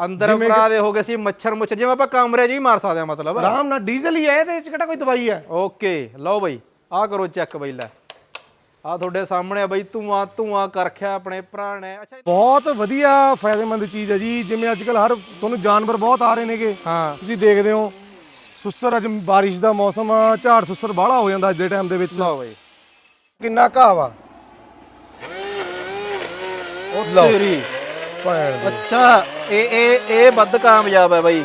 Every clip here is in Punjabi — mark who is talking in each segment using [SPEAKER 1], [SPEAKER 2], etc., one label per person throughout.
[SPEAKER 1] ਅੰਦਰ ਭਰਾ ਦੇ ਹੋ ਗਏ ਸੀ ਮੱਛਰ ਮੁੱਛਰ ਜਿਵੇਂ ਆਪਾਂ ਕਮਰੇ 'ਚ ਮਾਰ ਸਕਦੇ ਆ ਮਤਲਬ।
[SPEAKER 2] ਆਰਾਮ ਨਾਲ ਡੀਜ਼ਲ ਹੀ ਹੈ ਇਹਦੇ ਵਿੱਚ ਕਿਹੜਾ ਕੋਈ ਦਵਾਈ ਹੈ?
[SPEAKER 1] ਓਕੇ ਲਓ ਬਈ ਆਹ ਕਰੋ ਚੈੱਕ ਬਈ ਲੈ। ਆਹ ਤੁਹਾਡੇ ਸਾਹਮਣੇ ਆ ਬਈ ਧੂਆਂ ਧੂਆਂ ਕਰ ਰੱਖਿਆ ਆਪਣੇ ਭਰਾ ਨੇ ਅੱਛਾ
[SPEAKER 2] ਬਹੁਤ ਵਧੀਆ ਫਾਇਦੇਮੰਦ ਚੀਜ਼ ਹੈ ਜੀ ਜਿਵੇਂ ਅੱਜ ਕੱਲ ਹਰ ਤੁਹਾਨੂੰ ਜਾਨਵਰ ਬਹੁਤ ਆ ਰਹੇ ਨੇਗੇ।
[SPEAKER 1] ਹਾਂ।
[SPEAKER 2] ਤੁਸੀਂ ਦੇਖਦੇ ਹੋ ਸੁੱਸਰ ਅੱਜ ਬਾਰਿਸ਼ ਦਾ ਮੌਸਮ ਆ ਝਾੜ ਸੁੱਸਰ ਬਾਹਲਾ ਹੋ ਜਾਂਦਾ ਅੱਜ ਦੇ ਟਾਈਮ ਦੇ ਵਿੱਚ।
[SPEAKER 1] ਲਓ ਬਈ।
[SPEAKER 2] ਕਿੰਨਾ ਘਾਹ ਵਾ।
[SPEAKER 1] ਉਹ ਤੇਰੀ।
[SPEAKER 2] ਭੈਣ।
[SPEAKER 1] ਅੱਛਾ ਇਹ ਇਹ ਇਹ ਵੱਧ ਕਾਮਯਾਬ ਹੈ ਬਈ।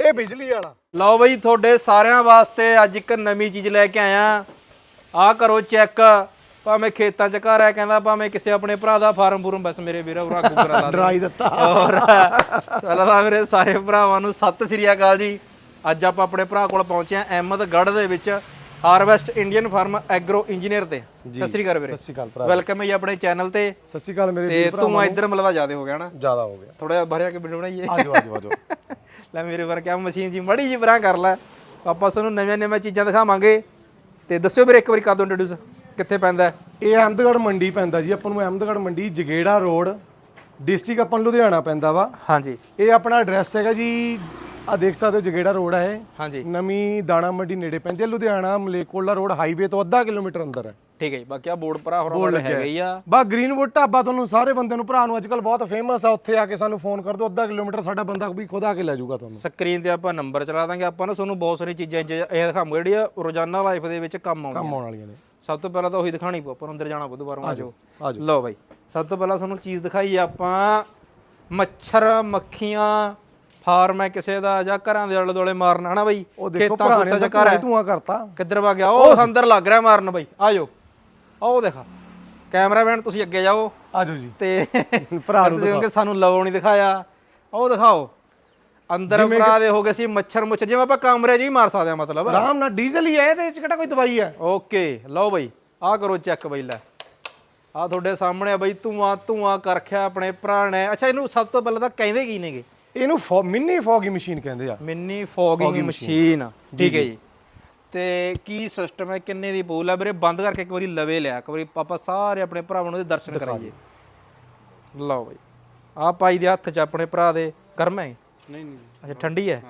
[SPEAKER 2] ਇਹ ਬਿਜਲੀ ਵਾਲਾ।
[SPEAKER 1] ਲਓ ਬਈ ਤੁਹਾਡੇ ਸਾਰਿਆਂ ਵਾਸਤੇ ਅੱਜ ਇੱਕ ਨਵੀਂ ਚੀਜ਼ ਲੈ ਕੇ ਆਇਆ। ਆਹ ਕਰੋ ਚੈੱਕ। ਭਾਵੇਂ ਖੇਤਾਂ 'ਚ ਘਰ ਹੈ ਕਹਿੰਦਾ ਭਾਵੇਂ ਕਿਸੇ ਆਪਣੇ ਭਰਾ ਦਾ ਫਾਰਮ ਫੂਰਮ ਬਸ ਮੇਰੇ ਵੀਰਾ ਉਰਾ ਆਗੂ ਕਰਾ ਲਾ।
[SPEAKER 2] ਡਰਾਈ ਦਿੱਤਾ।
[SPEAKER 1] ਔਰ ਚਲਦਾ ਮੇਰੇ ਸਾਰੇ ਭਰਾਵਾਂ ਨੂੰ ਸਤਿ ਸ੍ਰੀ ਅਕਾਲ ਜੀ। ਅੱਜ ਆਪਾਂ ਆਪਣੇ ਭਰਾ ਕੋਲ ਪਹੁੰਚੇ ਆ ਅਹਿਮਦਗੜ੍ਹ ਦੇ ਵਿੱਚ। Harvest Indian farm agro engineer ਤੇ। ਸਤਿ ਸ੍ਰੀ ਅਕਾਲ ਵੀਰੇ।
[SPEAKER 2] ਸਤਿ ਸ਼੍ਰੀ ਅਕਾਲ ਭਰਾ।
[SPEAKER 1] ਵੈਲਕਮ ਹੈ ਜੀ ਆਪਣੇ ਚੈਨਲ ਤੇ।
[SPEAKER 2] ਸਤਿ ਸ਼੍ਰੀ ਅਕਾਲ ਮੇਰੇ
[SPEAKER 1] ਤੇ ਤੂੰ ਇੱਧਰ ਮਲਵਾ ਜ਼ਿਆਦਾ ਹੋ ਗਿਆ ਨਾ?
[SPEAKER 2] ਜ਼ਿਆਦਾ ਹੋ ਗਿਆ।
[SPEAKER 1] ਥੋੜਾ ਜਿਹਾ ਭਰਿਆ ਕੇ ਵੀਡੀਓ ਬਣਾਈਏ।
[SPEAKER 2] ਆਜੋ ਆਜੋ ਆਜੋ
[SPEAKER 1] ਲੈ ਮੇਰੇ ਵਰ ਕਿਆ ਮਸ਼ੀਨ ਜੀ ਮੜੀ ਜੀ ਬਰਾਂ ਕਰ ਲੈ। ਆਪਾਂ ਤੁਹਾਨੂੰ ਨਵੀਆਂ ਨਵੀਆਂ ਚੀਜ਼ਾਂ ਦਿਖਾਵਾਂਗੇ। ਤੇ ਦੱਸਿਓ ਵੀਰੇ ਇੱਕ ਵਾਰੀ ਕਦੋਂ ਇੰਟਰੋਡਿਊਸ ਕਿੱਥੇ ਪੈਂਦਾ?
[SPEAKER 2] ਇਹ ਅਹਿਮਦਗੜ੍ਹ ਮੰਡੀ ਪੈਂਦਾ ਜੀ। ਆਪਾਂ ਨੂੰ ਅਹਿਮਦਗੜ੍ਹ ਮੰਡੀ ਜਗੇੜਾ ਰੋਡ ਡਿਸਟ੍ਰਿਕਟ ਆਪਾਂ ਲੁਧਿਆਣਾ ਪੈਂਦਾ ਵਾ।
[SPEAKER 1] ਹਾਂਜੀ।
[SPEAKER 2] ਇਹ ਆਪਣਾ ਐਡਰੈਸ ਹੈਗਾ ਜੀ ਆ ਦੇਖ ਸਕਦੇ ਹੋ ਜਗੇੜਾ ਰੋਡ ਹੈ ਇਹ।
[SPEAKER 1] ਹਾਂਜੀ।
[SPEAKER 2] ਨਵੀਂ ਦਾਣਾ ਮੰਡੀ ਨੇੜੇ ਪੈਂਦੀ ਹੈ ਲੁਧਿਆਣਾ ਮਲੇਕੋਲਾ ਰੋਡ ਹਾਈਵੇ ਤੋਂ ਅੱਧਾ ਕਿਲੋਮੀਟਰ ਅੰਦਰ। ਹੈ
[SPEAKER 1] ਠੀਕ ਹੈ ਜੀ ਬਾਕੀ ਆ ਬੋਰਡ ਭਰਾ ਹੋਰਾਂ ਵਾਲੇ ਹੈਗਾ ਹੀ ਆ।
[SPEAKER 2] ਬਾ ਗ੍ਰੀਨਵੁੱਡ ਢਾਬਾ ਤੁਹਾਨੂੰ ਸਾਰੇ ਬੰਦੇ ਨੂੰ ਭਰਾ ਨੂੰ ਅੱਜਕੱਲ ਬਹੁਤ ਫੇਮਸ ਆ ਉੱਥੇ ਆ ਕੇ ਸਾਨੂੰ ਫੋਨ ਕਰ ਦਿਓ ਅੱਧਾ ਕਿਲੋਮੀਟਰ ਸਾਡਾ ਬੰਦਾ ਵੀ ਖੁਦ ਆ ਕੇ ਲੈ ਜਾਊਗਾ ਤੁਹਾਨੂੰ।
[SPEAKER 1] ਸਕਰੀਨ ਤੇ ਆਪਾਂ ਨੰਬਰ ਚਲਾ ਦਾਂਗੇ ਆਪਾਂ ਨਾ ਤੁਹਾਨੂੰ ਬਹੁਤ ਸਾਰੀ ਚੀਜ਼ਾਂ ਜ- ਇਹ ਦਿਖਾਵਾਂਗੇ ਜਿਹੜੀਆਂ ਰੋਜ਼ਾਨਾ ਲਾਈਫ ਦੇ ਵਿੱਚ ਕੰਮ ਆਉਂਦੀਆਂ।
[SPEAKER 2] ਕੰਮ ਆਉਣ ਵਾਲੀਆਂ ਨੇ।
[SPEAKER 1] ਸਭ ਤੋਂ ਪਹਿਲਾਂ ਤਾਂ ਉਹੀ ਦਿਖਾਣੀ ਪਊ ਆਪਾਂ ਨੂੰ ਅੰਦਰ ਜਾਣਾ ਪਊ ਦੁਬਾਰਾ ਆਜੋ
[SPEAKER 2] ਆਜੋ।
[SPEAKER 1] ਲਓ ਬਾਈ ਸਭ ਤੋਂ ਪਹਿਲਾਂ ਤੁਹਾਨੂੰ ਚੀਜ਼ ਦਿਖਾਈ ਆਪਾਂ ਮੱਛਰ ਮੱਖੀਆਂ ਫਾਰਮ ਹੈ ਕਿਸੇ ਦਾ ਜਾਂ ਘਰਾਂ ਦੇ ਆਲੇ ਦੁਆਲੇ ਮਾਰਨਾ ਹਨਾ ਬਾਈ?
[SPEAKER 2] ਉਹ ਦੇਖੋ ਭਰਾ ਨੇ
[SPEAKER 1] ਚ ਘਰ ਹੈ।
[SPEAKER 2] ਧੂਆਂ ਕਰਤਾ।
[SPEAKER 1] ਕਿੱਧਰ ਵਾ ਗਿਆ? ਉਹ ਅੰਦਰ ਲੱਗ ਰਿਹਾ ਮਾਰਨ ਬਾਈ। ਆਜੋ ਉਹ ਦੇਖਾ। ਕੈਮਰਾਮੈਨ ਤੁਸੀਂ ਅੱਗੇ ਜਾਓ।
[SPEAKER 2] ਆਜੋ ਜੀ।
[SPEAKER 1] ਤੇ
[SPEAKER 2] ਭਰਾ ਨੂੰ
[SPEAKER 1] ਕਿ ਸਾਨੂੰ ਲਵੋ ਨਹੀਂ ਦਿਖਾਇਆ। ਉਹ ਦਿਖਾਓ। ਅੰਦਰ ਭਰਾ ਦੇ ਹੋ ਗਏ ਸੀ ਮੱਛਰ ਮੁੱਛਰ। ਜਿਵੇਂ ਆਪਾਂ ਕਮਰੇ 'ਚ ਹੀ ਮਾਰ ਸਕਦੇ ਆ ਮਤਲਬ।
[SPEAKER 2] ਆਰਾਮ ਨਾਲ ਡੀਜ਼ਲ ਹੀ ਹੈ ਇਹਦੇ ਵਿੱਚ ਕਿਹੜਾ ਕੋਈ ਦਵਾਈ ਹੈ?
[SPEAKER 1] ਓਕੇ ਲਓ ਬਈ। ਆਹ ਕਰੋ ਚੈੱਕ ਬਈ ਲੈ। ਆਹ ਤੁਹਾਡੇ ਸਾਹਮਣੇ ਆ ਬਈ ਧੂਆਂ ਧੂਆਂ ਕਰ ਰੱਖਿਆ ਆਪਣੇ ਭਰਾ ਨੇ। ਅੱਛਾ ਇਹਨੂੰ ਸਭ ਤੋਂ ਪਹਿਲਾਂ ਤਾਂ ਕਹਿੰਦੇ ਕੀ ਨੇਗੇ?
[SPEAKER 2] ਇਹਨੂੰ ਫੋ- ਮਿੰਨੀ ਫੋਗੀ ਮਸ਼ੀਨ ਕਹਿੰਦੇ ਆ।
[SPEAKER 1] Mini fogging machine. ਠੀਕ ਹੈ ਜੀ। ਤੇ ਕੀ ਸਿਸਟਮ ਹੈ? ਕਿੰਨੇ ਦੀ ਪੂਲ ਹੈ ਵੀਰੇ? ਬੰਦ ਕਰਕੇ ਇੱਕ ਵਾਰੀ ਲਵੇ ਲਿਆ। ਇੱਕ ਵਾਰੀ ਆਪਾਂ ਸਾਰੇ ਆਪਣੇ ਭਰਾਵਾਂ ਨੂੰ ਇਹਦੇ ਦਰਸ਼ਨ ਕਰਾਈਏ। ਲਓ ਬਈ। ਆਹ ਪਾਈ ਦੇ ਹੱਥ 'ਚ ਆਪਣੇ ਭਰਾ ਦੇ। ਗਰਮ ਹੈ ਨਹੀਂ ਨਹੀਂ। ਅੱਛਾ ਠੰਡੀ ਹੈ?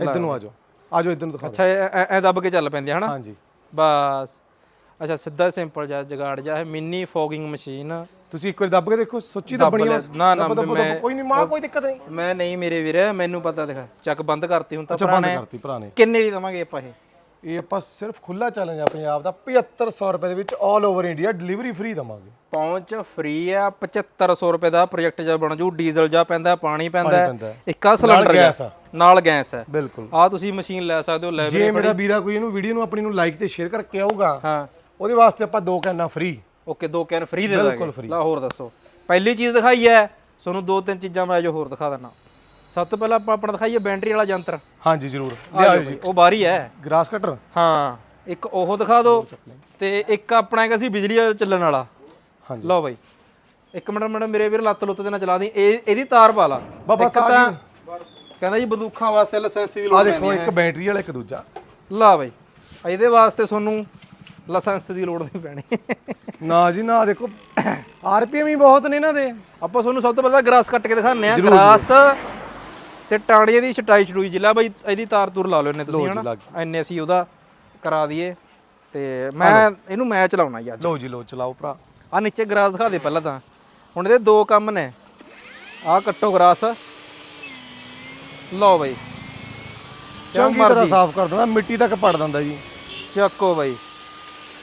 [SPEAKER 2] ਇੱਧਰ ਨੂੰ ਆਜੋ ਆਜੋ ਇੱਧਰ ਨੂੰ ਦਿਖਾ।
[SPEAKER 1] ਅੱਛਾ ਐ ਦੱਬ ਕੇ ਚੱਲ ਪੈਂਦੀ ਹੈ ਹਨਾ?
[SPEAKER 2] ਹਾਂਜੀ।
[SPEAKER 1] ਬਸ। ਅੱਛਾ ਸਿੱਧਾ ਸਿੰਪਲ ਜਿਹਾ ਜਗਾੜ ਜਾ ਹੈ ਮਿੰਨੀ ਫੋਗਿੰਗ ਮਸ਼ੀਨ
[SPEAKER 2] ਤੁਸੀਂ ਇੱਕ ਵਾਰੀ ਦੱਬ ਕੇ ਦੇਖੋ ਸੱਚੀ
[SPEAKER 1] ਦੱਬ
[SPEAKER 2] ਦੱਬਣੀ
[SPEAKER 1] ਲਿਆ।
[SPEAKER 2] ਆ
[SPEAKER 1] ਨਾ, ਨਾ,
[SPEAKER 2] ਦੱਬ- ਦੱਬ-
[SPEAKER 1] ਮੈਂ-
[SPEAKER 2] ਦੱਬ, ਕੋਈ ਨਹੀਂ ਮਾਂ ਕੋਈ ਦਿੱਕਤ ਨਹੀਂ।
[SPEAKER 1] ਮੈਂ ਨਹੀਂ ਮੇਰੇ ਵੀਰ ਮੈਨੂੰ ਪਤਾ ਦਿਖਾ। ਚੱਕ ਬੰਦ ਕਰਤੀ ਹੁਣ ਤਾਂ
[SPEAKER 2] ਅੱਛਾ
[SPEAKER 1] ਭਰਾ
[SPEAKER 2] ਬੰਦ
[SPEAKER 1] ਨੇ
[SPEAKER 2] ਕਰਤੀ ਭਰਾ ਨੇ
[SPEAKER 1] ਕਿੰਨੇ ਦੀ ਦਵਾਂਗੇ ਆਪਾਂ ਇਹ?
[SPEAKER 2] ਇਹ ਆਪਾਂ ਸਿਰਫ ਖੁੱਲਾ ਚੈਲੰਜ ਆ ਪੰਜਾਬ ਦਾ। 7500 ਰੁਪਏ ਦੇ ਵਿੱਚ 올 ਓਵਰ ਇੰਡੀਆ ਡਿਲੀਵਰੀ ਫ੍ਰੀ ਦਵਾਂਗੇ।
[SPEAKER 1] ਪਹੁੰਚ ਫ੍ਰੀ ਆ 7500 ਰੁਪਏ ਦਾ ਪ੍ਰੋਜੈਕਟ ਜਾ ਬਣ ਜੂ। ਡੀਜ਼ਲ ਜਾ ਪੈਂਦਾ ਪਾਣੀ ਪੈਂਦਾ।
[SPEAKER 2] ਪੈਂਦਾ। ਹੈ।
[SPEAKER 1] ਇੱਕ ਆ ਸਿਲੰਡਰ
[SPEAKER 2] ਗੈਸ ਆ।
[SPEAKER 1] ਨਾਲ ਗੈਸ ਹੈ
[SPEAKER 2] ਬਿਲਕੁਲ।
[SPEAKER 1] ਆ ਤੁਸੀਂ ਮਸ਼ੀਨ ਲੈ ਸਕਦੇ ਹੋ ਲੈ
[SPEAKER 2] ਜੇ ਮੇਰਾ ਵੀਰਾ ਕੋਈ ਇਹਨੂੰ ਵੀਡੀਓ ਨੂੰ ਆਪਣੀ ਨੂੰ ਲਾਈਕ ਤੇ ਸ਼ੇਅਰ ਕਰਕੇ ਆਊਗਾ।
[SPEAKER 1] ਹਾਂ।
[SPEAKER 2] ਉਹਦੇ ਵਾਸਤੇ ਆਪਾਂ ਦੋ ਕੈਨਾਂ ਫ੍ਰੀ
[SPEAKER 1] ਓਕੇ ਦੋ ਕੈਨ ਫ੍ਰੀ ਦੇ
[SPEAKER 2] ਬਿਲਕੁਲ
[SPEAKER 1] ਦਾਂਗੇ।
[SPEAKER 2] free।
[SPEAKER 1] ਲਾ ਹੋਰ ਦੱਸੋ। ਪਹਿਲੀ ਚੀਜ਼ ਦਿਖਾਈ ਹੈ ਤੁਹਾਨੂੰ ਦੋ ਤਿੰਨ ਚੀਜ਼ਾਂ ਮੈਂ ਜੋ ਹੋਰ ਦਿਖਾ ਦਿੰਦਾ। ਸਭ ਤੋਂ ਪਹਿਲਾਂ ਆਪਾਂ ਆਪਣਾ ਦਿਖਾਈਏ ਬੈਟਰੀ ਵਾਲਾ ਯੰਤਰ
[SPEAKER 2] ਹਾਂਜੀ ਜ਼ਰੂਰ।
[SPEAKER 1] ਆ
[SPEAKER 2] ਲਿਆਓ
[SPEAKER 1] ਜਾਓ
[SPEAKER 2] ਜੀ।
[SPEAKER 1] ਬਈ, ਉਹ ਬਾਹਰੀ ਹੈ
[SPEAKER 2] ਗ੍ਰਾਸ ਕਟਰ
[SPEAKER 1] ਹਾਂ ਇੱਕ ਉਹ ਦਿਖਾ ਦਿਓ ਤੇ ਇੱਕ ਆਪਣਾ ਹੈਗਾ ਸੀ ਬਿਜਲੀ ਨਾਲ ਚੱਲਣ ਵਾਲਾ।
[SPEAKER 2] ਹਾਂਜੀ।
[SPEAKER 1] ਲਓ ਬਾਈ। ਇੱਕ ਮਿੰਟ ਮਿੰਟ ਮੇਰੇ ਵੀਰ ਲੱਤ ਲੁੱਤ ਦੇ ਨਾਲ ਚਲਾ ਦੀ। ਇਹ ਇਹਦੀ ਤਾਰ ਪਾ ਲਾ।
[SPEAKER 2] ਬਾਬਾ
[SPEAKER 1] ਇੱਕ ਤਾਂ ਕਹਿੰਦਾ ਜੀ ਬੰਦੂਕਾਂ ਵਾਸਤੇ ਲਾਇਸੈਂਸ ਦੀ ਲੋੜ
[SPEAKER 2] ਆ ਦੇਖੋ ਇੱਕ ਬੈਟਰੀ ਵਾਲਾ ਇੱਕ ਦੂਜਾ।
[SPEAKER 1] ਲਾ ਬਾਈ। ਇਹਦੇ ਵਾਸਤੇ ਤੁਹਾਨੂੰ ਲਾਇਸੈਂਸ ਦੀ ਲੋੜ ਨਹੀਂ ਪੈਣੀ।
[SPEAKER 2] ਨਾ ਜੀ ਨਾ ਦੇਖੋ ਆਰਪੀਐਮ ਹੀ ਬਹੁਤ ਨੇ ਇਹਨਾਂ ਦੇ।
[SPEAKER 1] ਆਪਾਂ ਤੁਹਾਨੂੰ ਸਭ ਤੋਂ ਪਹਿਲਾਂ ਗਰਾਸ ਕੱਟ ਕੇ ਦਿਖਾਉਂਦੇ ਆ ਗਰਾਸ ਤੇ ਟਾਣੀਏ ਦੀ ਛਟਾਈ ਛੜੂਈ ਜਿਲਾ ਬਾਈ ਇਹਦੀ ਤਾਰ ਤੂਰ ਲਾ ਲਓ ਇਹਨੇ ਤੁਸੀਂ ਹਨਾ? ਐਨੇ ਅਸੀਂ ਉਹਦਾ ਕਰਾ ਦਈਏ। ਤੇ ਮੈਂ ਇਹਨੂੰ ਮੈਂ ਚਲਾਉਣਾ ਜੀ ਅੱਜ।
[SPEAKER 2] ਲਓ ਜੀ ਲਓ ਚਲਾਓ ਭਰਾ।
[SPEAKER 1] ਆ ਨੀਚੇ ਗਰਾਸ ਦਿਖਾ ਦੇ ਪਹਿਲਾਂ ਤਾਂ। ਹੁਣ ਇਹਦੇ ਦੋ ਕੰਮ ਨੇ। ਆਹ ਕੱਟੋ ਗਰਾਸ। ਲਓ ਬਾਈ।
[SPEAKER 2] ਚੰਗੀ ਤਰ੍ਹਾਂ ਸਾਫ਼ ਕਰ ਦਿੰਦਾ ਮਿੱਟੀ ਤੱਕ ਪੜ ਦਿੰਦਾ ਜੀ।
[SPEAKER 1] ਚੱਕੋ ਬਾਈ।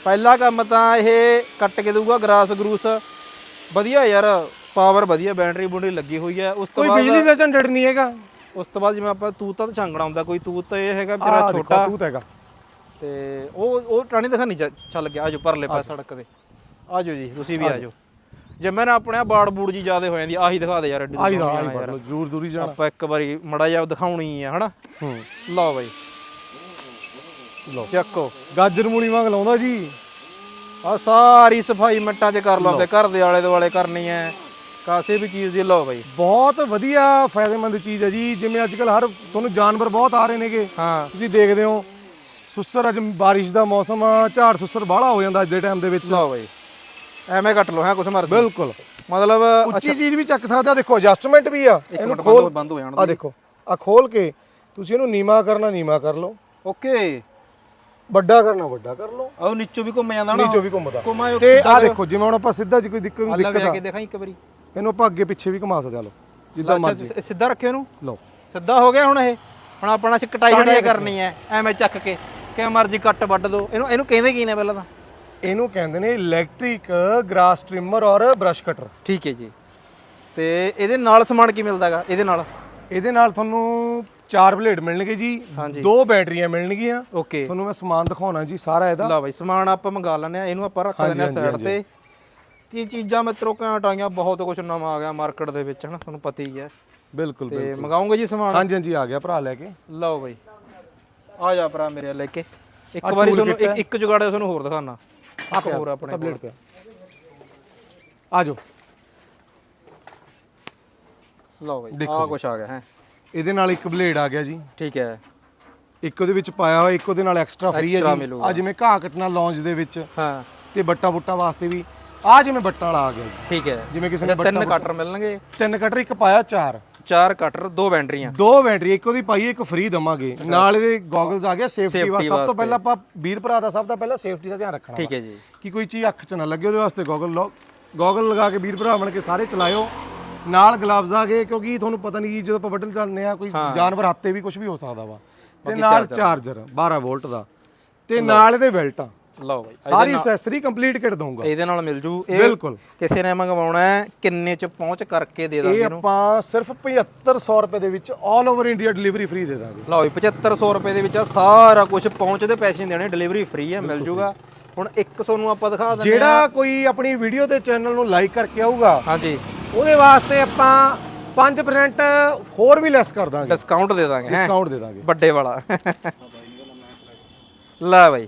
[SPEAKER 1] ਪਹਿਲਾ ਕੰਮ ਤਾਂ ਇਹ ਕੱਟ ਕੇ ਦਊਗਾ ਗਰਾਸ ਗਰੂਸ। ਵਧੀਆ ਯਾਰ ਪਾਵਰ ਵਧੀਆ ਬੈਟਰੀ ਬੁੰਡੀ ਲੱਗੀ ਹੋਈ ਹੈ। ਉਸ ਤੋਂ
[SPEAKER 2] ਕੋਈ
[SPEAKER 1] ਬਾਅਦ
[SPEAKER 2] ਬਿਜਲੀ ਦਾ ਝੰਡੜ ਨਹੀਂ ਹੈਗਾ।
[SPEAKER 1] ਉਸ ਤੋਂ ਬਾਅਦ ਜਿਵੇਂ ਆਪਾਂ ਤੂਤ ਤਾਂ ਛਾਂਗਣਾ ਹੁੰਦਾ ਕੋਈ ਤੂਤ ਤਾਂ ਇਹ ਹੈਗਾ ਵਿਚਾਰਾ ਛੋਟਾ।
[SPEAKER 2] ਤੂਤ ਹੈਗਾ।
[SPEAKER 1] ਤੇ ਉਹ ਉਹ ਟਾਣੀ ਦਿਖਾਣੀ ਚੱਲ ਗਿਆ ਆਜੋ ਪਰਲੇ ਪਾ ਸੜਕ ਤੇ। ਆਜੋ ਜੀ ਤੁਸੀਂ ਵੀ ਆਜੋ। ਜੇ ਮੈਂ ਨਾ ਆਪਣੇ ਬਾੜ ਬੂੜ ਜੀ ਜ਼ਿਆਦੇ ਹੋ ਜਾਂਦੀ ਆਹੀ ਦਿਖਾ ਦੇ ਯਾਰ
[SPEAKER 2] ਆਹੀ ਦਾ ਆਹੀ ਜ਼ਰੂਰ ਦੂਰੀ ਜਾਣਾ।
[SPEAKER 1] ਆਪਾਂ ਇੱਕ ਵਾਰੀ ਮੜਾ ਜਾ ਦਿਖਾਉਣੀ ਹੈ ਹਨਾ?
[SPEAKER 2] ਹੂੰ।
[SPEAKER 1] ਲਓ ਬਾਈ।
[SPEAKER 2] ਲਓ।
[SPEAKER 1] ਚੱਕੋ।
[SPEAKER 2] ਗਾਜਰ ਮੂਲੀ ਵਾਂਗ ਲਾਉਂਦਾ ਜੀ।
[SPEAKER 1] ਆ ਸਾਰੀ ਸਫ਼ਾਈ ਮਿੰਟਾਂ 'ਚ ਕਰ ਲਓਗੇ ਘਰ ਦੇ ਆਲੇ ਦੁਆਲੇ ਕਰਨੀ ਹੈ। ਕਾਸੇ ਵੀ ਚੀਜ਼ ਦੀ ਲਓ ਬਾਈ।
[SPEAKER 2] ਬਹੁਤ ਵਧੀਆ ਫਾਇਦੇਮੰਦ ਚੀਜ਼ ਹੈ ਜੀ। ਜਿਵੇਂ ਅੱਜ ਕੱਲ ਹਰ ਤੁਹਾਨੂੰ ਜਾਨਵਰ ਬਹੁਤ ਆ ਰਹੇ ਨੇਗੇ।
[SPEAKER 1] ਹਾਂ।
[SPEAKER 2] ਤੁਸੀਂ ਦੇਖਦੇ ਹੋ ਸੁੱਸਰ ਅੱਜ ਬਾਰਿਸ਼ ਦਾ ਮੌਸਮ ਆ ਝਾੜ ਸੁੱਸਰ ਬਾਹਲਾ ਹੋ ਜਾਂਦਾ ਅੱਜ ਦੇ ਟਾਈਮ ਦੇ ਵਿੱਚ।
[SPEAKER 1] ਲਓ ਬਾਈ। ਐਵੇਂ ਕੱਟ ਲਓ ਹੈ ਕੁਛ ਮਰਜ਼ੀ।
[SPEAKER 2] ਬਿਲਕੁਲ।
[SPEAKER 1] ਮਤਲਬ
[SPEAKER 2] ਉੱਚੀ ਚੀਜ਼ ਵੀ ਚੱਕ ਸਕਦਾ। ਦੇਖੋ ਐਡਜਸਟਮੈਂਟ ਵੀ ਆ। ਇਹਨੂੰ ਖੋਲ
[SPEAKER 1] ਬੰਦ ਹੋ ਜਾਣ
[SPEAKER 2] ਆ ਦੇਖੋ ਆ ਖੋਲ ਕੇ ਤੁਸੀਂ ਇਹਨੂੰ ਨੀਵਾ ਕਰਨਾ ਨੀਵਾ ਕਰ ਲਓ।
[SPEAKER 1] ਓਕੇ।
[SPEAKER 2] ਵੱਡਾ ਕਰਨਾ ਵੱਡਾ ਕਰ ਲਓ।
[SPEAKER 1] ਉਹ ਨੀਚੋਂ ਵੀ ਘੁੰਮ ਜਾਂਦਾ ਨਾ
[SPEAKER 2] ਨੀਚੋਂ ਵੀ ਘੁੰਮਦਾ।
[SPEAKER 1] ਘੁਮਾਇਓ
[SPEAKER 2] ਤੇ ਆ ਦੇਖੋ ਜਿਵੇਂ ਹੁਣ ਆਪਾਂ ਸਿੱਧਾ ਜੀ ਕੋਈ ਦਿੱਕਤ ਨੂੰ ਦਿੱਕਤ ਆ।
[SPEAKER 1] ਕੇ ਦੇਖਾਂ ਇੱਕ ਵਾਰੀ।
[SPEAKER 2] ਇਹਨੂੰ ਆਪਾਂ ਅੱਗੇ ਪਿੱਛੇ ਵੀ ਘੁਮਾ ਸਕਦੇ ਆ ਲਓ। ਜਿੱਦਾਂ ਮਰਜ਼ੀ।
[SPEAKER 1] ਅੱਛਾ ਸਿੱਧਾ ਰੱਖਿਓ ਇਹਨੂੰ?
[SPEAKER 2] ਲਓ।
[SPEAKER 1] ਸਿੱਧਾ ਹੋ ਗਿਆ ਹੁਣ ਇਹ? ਹੁਣ ਆਪਣਾ ਚ ਕਟਾਈ ਕਟਾਈ ਕਰਨੀ ਹੈ ਐਵੇਂ ਚੱਕ ਕੇ। ਕਿ ਮਰਜ਼ੀ ਕੱਟ ਵੱਢ ਦੋ। ਇਹਨੂੰ ਇਹਨੂੰ ਕਹਿੰਦੇ ਕੀ ਨੇ ਪਹਿਲਾਂ ਤਾਂ?
[SPEAKER 2] ਇਹਨੂੰ ਕਹਿੰਦੇ ਨੇ ਇਲੈਕਟ੍ਰਿਕ ਗ੍ਰਾਸ ਟ੍ਰਿਮਰ ਔਰ ਬ੍ਰਸ਼ ਕਟਰ
[SPEAKER 1] ਠੀਕ ਹੈ ਜੀ। ਤੇ ਇਹਦੇ ਨਾਲ ਸਮਾਨ ਕੀ ਮਿਲਦਾਗਾ ਇਹਦੇ ਨਾਲ?
[SPEAKER 2] ਇਹਦੇ ਨਾਲ ਤੁਹਾਨੂੰ ਚਾਰ ਬਲੇਡ ਮਿਲਣਗੇ ਜੀ। ਦੋ ਬੈਟਰੀਆਂ ਮਿਲਣਗੀਆਂ।
[SPEAKER 1] ਓਕੇ।
[SPEAKER 2] ਤੁਹਾਨੂੰ ਮੈਂ ਸਮਾਨ ਦਿਖਾਉਣਾ ਜੀ ਸਾਰਾ ਇਹਦਾ।
[SPEAKER 1] ਲਾ ਬਾਈ ਸਮਾਨ ਆਪਾਂ ਮੰਗਾ ਆ ਇਹਨੂੰ ਆਪਾਂ ਰੱਖ ਆ ਸਾਈਡ ਤੇ। ਕੀ ਚੀਜ਼ਾਂ ਮਿੱਤਰੋ ਘੈਂਟ ਆਈਆਂ ਬਹੁਤ ਕੁਝ ਨਵਾਂ ਆ ਗਿਆ ਮਾਰਕੀਟ ਦੇ ਵਿੱਚ ਹਨਾ ਤੁਹਾਨੂੰ ਪਤਾ ਹੀ ਹੈ।
[SPEAKER 2] ਬਿਲਕੁਲ
[SPEAKER 1] ਤੇ ਮੰਗਾਉਂਗੇ ਜੀ ਸਮਾਨ?
[SPEAKER 2] ਹਾਂਜੀ ਹਾਂਜੀ ਆ ਗਿਆ ਭਰਾ ਲੈ ਕੇ।
[SPEAKER 1] ਲਓ ਬਾਈ। ਆ ਜਾ ਭਰਾ ਮੇਰੇ ਲੈ ਕੇ। ਇੱਕ ਵਾਰੀ ਤੁਹਾਨੂੰ ਇੱਕ ਇੱਕ ਜੁਗਾੜ ਤੁਹਾਨੂੰ ਹੋਰ ਦਿਖਾਣਾ ਇੱਕ ਹੋਰ ਆਪਣੇ
[SPEAKER 2] ਬਲੇਡ ਪਿਆ। ਆ ਜਾਓ।
[SPEAKER 1] ਲਓ ਬਾਈ ਆ ਕੁਛ ਆ ਗਿਆ ਹੈ।
[SPEAKER 2] ਇਹਦੇ ਨਾਲ ਇੱਕ ਬਲੇਡ ਆ ਗਿਆ ਜੀ।
[SPEAKER 1] ਠੀਕ ਹੈ।
[SPEAKER 2] ਇੱਕ ਉਹਦੇ ਵਿੱਚ ਪਾਇਆ ਹੋਇਆ ਇੱਕ ਉਹਦੇ ਨਾਲ ਐਕਸਟਰਾ ਫ੍ਰੀ ਹੈ
[SPEAKER 1] Extra
[SPEAKER 2] ਜੀ।
[SPEAKER 1] ਮਿਲੂਗਾ।
[SPEAKER 2] ਆ ਜਿਵੇਂ ਘਾਹ ਕੱਟਣਾ ਲੌਂਜ ਦੇ ਵਿੱਚ
[SPEAKER 1] ਹਾਂ।
[SPEAKER 2] ਤੇ ਬੱਟਾ ਬੁੱਟਾ ਵਾਸਤੇ ਵੀ ਆ ਜਿਵੇਂ ਬੱਟਾਂ ਵਾਲਾ ਆ ਗਿਆ ਜੀ।
[SPEAKER 1] ਠੀਕ ਹੈ।
[SPEAKER 2] ਜਿਵੇਂ ਕਿਸੇ ਨੇ
[SPEAKER 1] ਇਹਦੇ ਤਿੰਨ ਕਟਰ ਮਿਲਣਗੇ?
[SPEAKER 2] ਤਿੰਨ ਕਟਰ ਇੱਕ ਪਾਇਆ ਚਾਰ।
[SPEAKER 1] ਚਾਰ ਕਟਰ ਦੋ ਬੈਟਰੀਆਂ
[SPEAKER 2] ਦੋ ਬੈਟਰੀ ਇੱਕ ਉਹਦੀ ਪਾਈ ਇੱਕ ਫ੍ਰੀ ਦਵਾਂਗੇ। ਨਾਲ ਇਹਦੇ ਗੋਗਲਸ ਆ ਗਿਆ ਸੇਫਟੀ ਵਾਸਤੇ। ਸਭ ਤੋਂ ਪਹਿਲਾਂ ਆਪਾਂ ਵੀਰ ਭਰਾ ਦਾ ਸਭ ਤੋਂ ਪਹਿਲਾਂ ਸੇਫਟੀ ਦਾ ਧਿਆਨ ਰੱਖਣਾ
[SPEAKER 1] ਠੀਕ ਹੈ ਜੀ।
[SPEAKER 2] ਕਿ ਕੋਈ ਚੀਜ਼ ਅੱਖ 'ਚ ਨਾ ਲੱਗੇ ਉਹਦੇ ਵਾਸਤੇ ਗੋਗਲ ਲਓ। ਗੋਗਲ ਲਗਾ ਕੇ ਵੀਰ ਭਰਾ ਬਣ ਕੇ ਸਾਰੇ ਚਲਾਇਓ। ਨਾਲ ਗਲਵਜ਼ ਆ ਗਏ ਕਿਉਂਕਿ ਤੁਹਾਨੂੰ ਪਤਾ ਨਹੀਂ ਜਦੋਂ ਆਪਾਂ ਬਟਨ ਚੱਲਨੇ ਆ ਕੋਈ ਜਾਨਵਰ ਹੱਥੇ ਵੀ ਕੁਝ ਵੀ ਹੋ ਸਕਦਾ ਵਾ। ਤੇ ਨਾਲ ਚਾਰਜਰ 12 ਵੋਲਟ ਦਾ। ਤੇ ਨਾਲ ਇਹਦੇ ਬੈਲਟਾਂ।
[SPEAKER 1] ਲਓ ਬਾਈ
[SPEAKER 2] ਸਾਰੀ ਐਕਸੈਸਰੀ ਕੰਪਲੀਟ ਕਿਟ ਦਊਂਗਾ।
[SPEAKER 1] ਇਹਦੇ ਨਾਲ ਮਿਲ ਜੂ। ਇਹ
[SPEAKER 2] ਬਿਲਕੁਲ।
[SPEAKER 1] ਕਿਸੇ ਨੇ ਮੰਗਵਾਉਣਾ ਹੈ ਕਿੰਨੇ ਚ ਪਹੁੰਚ ਕਰਕੇ ਦੇ ਦਾਂਗੇ
[SPEAKER 2] ਇਹ ਆਪਾਂ ਸਿਰਫ 7500 ਰੁਪਏ ਦੇ ਵਿੱਚ 올 ਓਵਰ ਇੰਡੀਆ ਡਿਲੀਵਰੀ ਫ੍ਰੀ ਦੇ ਦਾਂਗੇ।
[SPEAKER 1] ਲਓ ਜੀ 7500 ਰੁਪਏ ਦੇ ਵਿੱਚ ਆ ਸਾਰਾ ਕੁਝ ਪਹੁੰਚ ਦੇ ਪੈਸੇ ਦੇਣੇ ਡਿਲੀਵਰੀ ਫ੍ਰੀ ਹੈ ਮਿਲ ਜੂਗਾ। ਹੁਣ ਇੱਕ ਤੁਹਾਨੂੰ ਆਪਾਂ ਦਿਖਾ ਦਿੰਦੇ
[SPEAKER 2] ਜਿਹੜਾ ਕੋਈ ਆਪਣੀ ਵੀਡੀਓ ਦੇ ਚੈਨਲ ਨੂੰ ਲਾਈਕ ਕਰਕੇ ਆਊਗਾ
[SPEAKER 1] ਹਾਂਜੀ।
[SPEAKER 2] ਉਹਦੇ ਵਾਸਤੇ ਆਪਾਂ 5% ਹੋਰ ਵੀ ਲੈਸ ਕਰ ਦਾਂਗੇ।
[SPEAKER 1] ਡਿਸਕਾਊਂਟ ਦੇ ਦਾਂਗੇ ਹੈਂ?
[SPEAKER 2] ਡਿਸਕਾਊਂਟ ਦੇ ਦਾਂਗੇ।
[SPEAKER 1] ਵੱਡੇ ਵਾਲਾ। ਲੈ ਬਾਈ।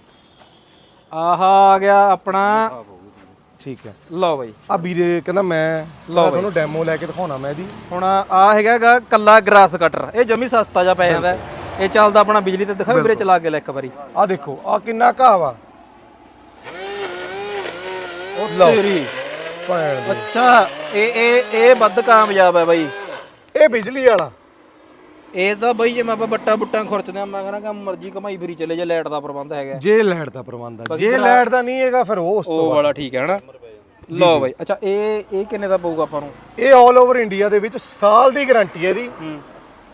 [SPEAKER 1] ਆਹ ਆ ਗਿਆ ਆਪਣਾ।
[SPEAKER 2] ਠੀਕ ਹੈ।
[SPEAKER 1] ਲਓ ਬਾਈ।
[SPEAKER 2] ਆ ਵੀਰੇ ਕਹਿੰਦਾ ਮੈਂ ਮੈਂ ਤੁਹਾਨੂੰ ਡੈਮੋ ਲੈ ਕੇ ਦਿਖਾਉਣਾ ਮੈਂ ਇਹਦੀ।
[SPEAKER 1] ਹੁਣ ਆ ਹੈਗਾਗਾ ਕੱਲਾ ਗ੍ਰਾਸ ਕਟਰ ਇਹ ਜਮੀ ਸਸਤਾ ਜਿਹਾ ਪੈ ਜਾਂਦਾ। ਹੈ। ਇਹ ਚੱਲਦਾ ਆਪਣਾ ਬਿਜਲੀ ਤੇ। ਦਿਖਾ ਵੀਰੇ ਚਲਾ ਕੇ ਲੈ ਇੱਕ ਵਾਰੀ।
[SPEAKER 2] ਆ ਦੇਖੋ ਆ ਕਿੰਨਾ ਘਾਹ ਵਾ।
[SPEAKER 1] ਉਹ ਤੇਰੀ
[SPEAKER 2] ਭੈਣ ਦੀ।
[SPEAKER 1] ਅੱਛਾ। ਇਹ ਇਹ ਇਹ ਵੱਧ ਕਾਮਯਾਬ ਹੈ ਬਾਈ।
[SPEAKER 2] ਇਹ ਬਿਜਲੀ ਵਾਲਾ।
[SPEAKER 1] ਇਹ ਤਾਂ ਬਈ ਜੇ ਮੈਂ ਆਪਾਂ ਬੱਟਾ ਬੁੱਟਾਂ ਖੁਰਚਦੇ ਆ ਮੈਂ ਕਹਿੰਦਾ ਕਿ ਮਰਜ਼ੀ ਕਮਾਈ ਫਰੀ ਚਲੇ ਜੇ ਲਾਈਟ ਦਾ ਪ੍ਰਬੰਧ ਹੈਗਾ
[SPEAKER 2] ਜੇ ਲਾਈਟ ਦਾ ਪ੍ਰਬੰਧ ਆ ਜੇ ਲਾਈਟ ਦਾ ਨਹੀਂ ਹੈਗਾ ਫਿਰ ਉਹ ਉਸ ਤੋਂ
[SPEAKER 1] ਉਹ ਵਾਲਾ ਠੀਕ ਹੈ ਹਨਾ? ਲਓ ਬਾਈ ਅੱਛਾ ਇਹ ਇਹ ਕਿੰਨੇ ਦਾ ਪਊਗਾ ਆਪਾਂ ਨੂੰ?
[SPEAKER 2] ਇਹ 올 ਓਵਰ ਇੰਡੀਆ ਦੇ ਵਿੱਚ ਸਾਲ ਦੀ ਗਾਰੰਟੀ ਹੈ ਇਹਦੀ।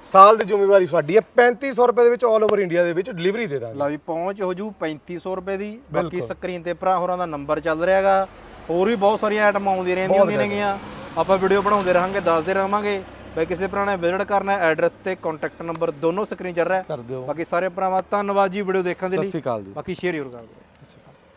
[SPEAKER 2] ਸਾਲ ਦੀ ਜ਼ਿੰਮੇਵਾਰੀ ਸਾਡੀ ਹੈ। 3500 ਰੁਪਏ ਦੇ ਵਿੱਚ 올 ਓਵਰ ਇੰਡੀਆ ਦੇ ਵਿੱਚ ਡਿਲੀਵਰੀ ਦੇ ਦਾਂਗੇ।
[SPEAKER 1] ਲਾ ਵੀ ਪਹੁੰਚ ਹੋ ਜੂ 3500 ਰੁਪਏ ਦੀ। ਬਾਕੀ ਸਕਰੀਨ ਤੇ ਭਰਾ ਹੋਰਾਂ ਦਾ ਨੰਬਰ ਚੱਲ ਰਿਹਾਗਾ ਹੋਰ ਵੀ ਬਹੁਤ ਸਾਰੀਆਂ ਆਈਟਮਾਂ ਆਉਂਦੀਆਂ ਰਹਿੰਦੀਆਂ ਹੁੰਦੀਆਂ ਨੇਗੀਆਂ। ਆਪਾਂ ਵੀਡੀਓ ਬਣਾਉਂਦੇ ਰਹਾਂਗੇ ਦੱਸਦੇ ਰਹਾਂਗੇ। ਬਈ ਕਿਸੇ ਭਰਾ ਨੇ ਵਿਜ਼ਿਟ ਕਰਨਾ ਹੈ ਐਡਰੈਸ ਤੇ ਕੰਟੈਕਟ ਨੰਬਰ ਦੋਨੋਂ ਸਕਰੀਨ ਚੱਲ ਰਿਹਾ ਹੈ। ਬਾਕੀ ਸਾਰੇ ਭਰਾਵਾਂ ਧੰਨਵਾਦ ਜੀ ਵੀਡੀਓ ਦੇਖਣ ਦੇ
[SPEAKER 2] ਸਤਿ
[SPEAKER 1] ਲਈ।
[SPEAKER 2] ਸ਼੍ਰੀ ਅਕਾਲ ਜੀ।
[SPEAKER 1] ਬਾਕੀ ਸ਼ੇਅਰ ਜ਼ਰੂਰ ਕਰ ਦਿਓ।
[SPEAKER 2] ਅੱਛਾ